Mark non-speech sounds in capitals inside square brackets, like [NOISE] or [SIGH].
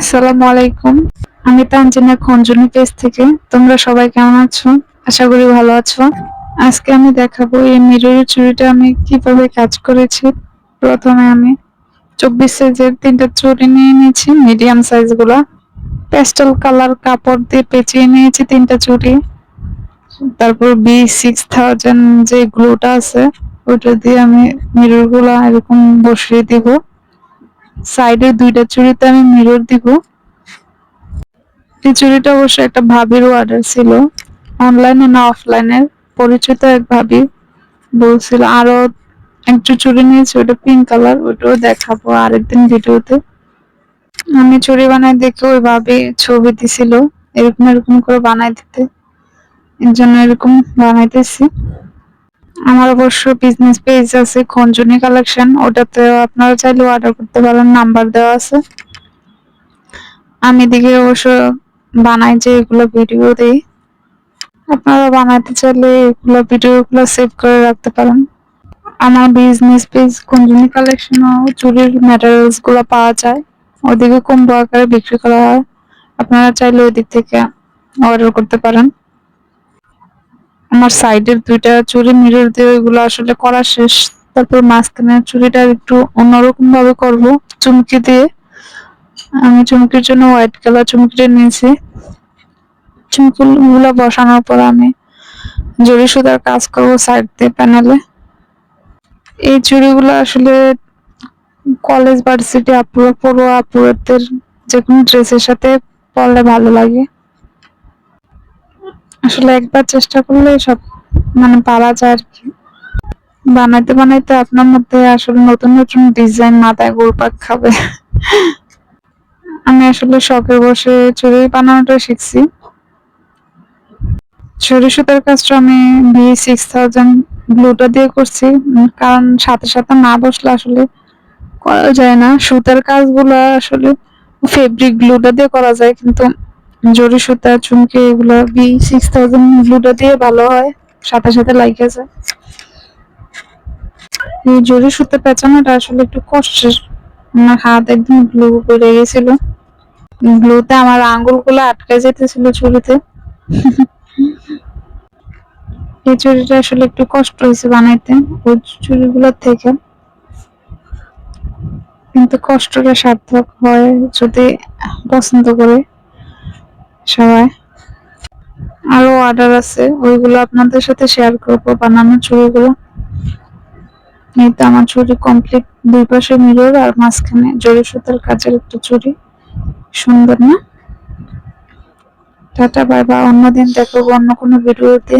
আসসালামু আলাইকুম। আমি তানজিনা খঞ্জনি পেজ থেকে। তোমরা সবাই কেমন আছো? আশা করি ভালো আছো। আজকে আমি দেখাবো এই মিররের চুড়িটা আমি কীভাবে কাজ করেছি। প্রথমে আমি চব্বিশ সাইজের তিনটা চুড়ি নিয়ে নিয়েছি, মিডিয়াম সাইজগুলা পেস্টাল কালার কাপড় দিয়ে পেঁচিয়ে নিয়েছি তিনটা চুড়ি। তারপর বি সিক্স থাউজেন্ড যে গ্লুটা আছে ওটা দিয়ে আমি মিররগুলা এরকম বসিয়ে দিব। সাইডের দুইটা চুড়িতে আমি মিরর দিব। এই চুড়িটা অবশ্য একটা ভাবির অর্ডার ছিল। অনলাইনে না অফলাইনে পরিচিত এক ভাবি বলছিল, আরও একটু চুড়ি নিয়েছি, ওটা পিঙ্ক কালার ওটাও দেখাবো আরেকদিন ভিডিওতে। আমি চুড়ি বানাই দেখে ওই ভাবি ছবি দিছিল, এরকম এরকম করে বানাই দিতে। এর জন্য এরকম বানাইতেছি। আমার অবশ্য বিজনেস পেজ আছে, খঞ্জনি কালেকশন ওটাতে আপনারা চাইলে অর্ডার করতে পারেন নাম্বার দেওয়া আছে। আমি দিকে অবশ্য বানাই যে এগুলো ভিডিও দিই। আপনারা বানাতে চাইলে এগুলো ভিডিওগুলো সেভ করে রাখতে পারেন। আমার বিজনেস পেজ খঞ্জনি কালেকশনও চুরির ম্যাটেরিয়ালসগুলো পাওয়া যায়। ওদিকে কম্বো আকারে বিক্রি করা হয়। আপনারা চাইলে ওই দিক থেকে অর্ডার করতে পারেন। আমার সাইডের দুইটা চুড়ি মিরর দিয়ে ওইগুলো আসলে করা শেষ। তারপর মাঝখানের চুড়িটা একটু অন্যরকম ভাবে করব, চুমকি দিয়ে। আমি চুমকির জন্য হোয়াইট কালার চুমকিটা নিয়েছি। চুমকিগুলো বসানোর পর আমি জড়ি সুতার কাজ করব সাইড দিয়ে প্যানেলে এই চুড়িগুলো আসলে কলেজ ভার্সিটি আপুরা, পড়ুয়া আপুরাদের যে কোনো ড্রেসের সাথে পরলে ভালো লাগে। আসলে একবার চেষ্টা করলে সব মানে পারা যায় আর কি। বানাইতে বানাইতে আপনার মধ্যে আসলে নতুন নতুন ডিজাইন মাথায় ঘুরপাক খাবে। আমি আসলে শখে বসে চুরি বানানোটা শিখছি। চুড়ি সুতার কাজটা আমি বি সিক্স থাউজেন্ড ব্লুটা দিয়ে করছি, কারণ সাথে সাথে না বসলে আসলে করা যায় না। সুতার কাজগুলো আসলে ফেব্রিক গ্লুটা দিয়ে করা যায়, কিন্তু জরি সুতা, চুমকি এগুলো বি সিক্স থাউজেন্ড গ্লুটা দিয়ে ভালো হয়। সাথে সাথে লাইকে যায় এই জরি সুতা পেঁচানোটা আসলে একটু কষ্টের। আমার হাত একদম গ্লু পড়ে গেছিল। গ্লুতে আমার আঙ্গুলগুলো আটকে যেতেছিল চুরিতে [LAUGHS] এই চুড়িটা আসলে একটু কষ্ট হয়েছে বানাইতে, ওই চুড়িগুলোর থেকে। কিন্তু কষ্টটা সার্থক হয় যদি পছন্দ করে। সবাই। আরও অর্ডার আছে, ওইগুলো আপনাদের সাথে শেয়ার করব বানানো চুড়িগুলো। এই তো আমার ছুরি কমপ্লিট দুই পাশে মিরর আর মাঝখানে জড়ি সুতার কাজের একটা ছুরি সুন্দর না? টাটা বাই বা অন্যদিন দেখব অন্য কোনো ভিডিওতে